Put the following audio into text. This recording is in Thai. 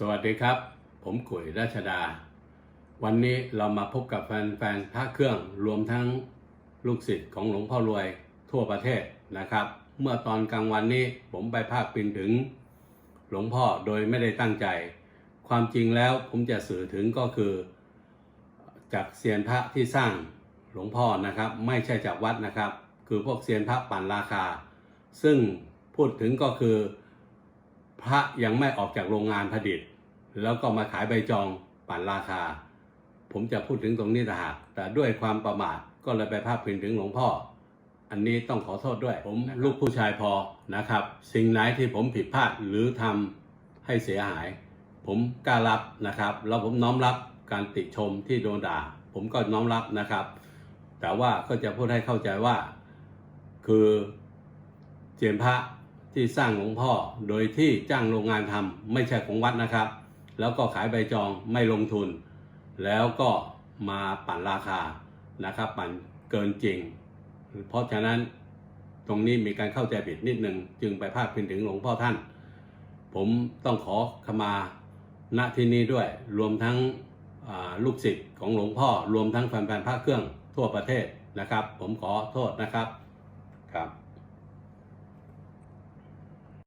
สวัสดีครับ ผมกุยราชดา วันนี้เรามาพบกับแฟนๆพระเครื่องรวมทั้งลูกศิษย์ของหลวงพ่อรวยทั่วประเทศนะครับ เมื่อตอนกลางวันนี้ผมไปภาคปินถึง หลวงพ่อโดยไม่ได้ตั้งใจ ความจริงแล้วผมจะสื่อถึงก็คือ จากเซียนพระที่สร้างหลวงพ่อนะครับ ไม่ใช่จากวัดนะครับ คือพวกเซียนพระปั่นราคา ซึ่งพูดถึงก็คือ พระยังไม่ออกจากโรงงานผลิต แล้วก็มาขายใบจองปั่นราคา ผมจะพูดถึงตรงนี้ต่างหากแต่ด้วยความประมาทก็เลยไปพาดพิงถึงหลวงพ่อ อันนี้ต้องขอโทษด้วย ผมลูกผู้ชายพอนะครับ สิ่งไหนที่ผมผิดพลาดหรือทำให้เสียหาย ผมกล้ารับนะครับ แล้วผมน้อมรับการติชมที่โดนด่า ผมก็น้อมรับนะครับ แต่ว่าก็จะพูดให้เข้าใจว่า คือเจียนพระ ที่สร้างหลวงพ่อโดยที่จ้างโรงงานทำไม่ใช่ของวัดนะครับ แล้วก็ขายใบจองไม่ลงทุน แล้วก็มาปั่นราคานะครับ ปั่นเกินจริง เพราะฉะนั้นตรงนี้มีการเข้าใจผิดนิดหนึ่งจึงไปพาดพิงถึงหลวงพ่อท่าน ผมต้องขอขมาณที่นี้ด้วยรวมทั้งลูกศิษย์ของหลวงพ่อ รวมทั้งแฟนๆพระเครื่องทั่วประเทศนะครับ ผมขอโทษนะครับครับ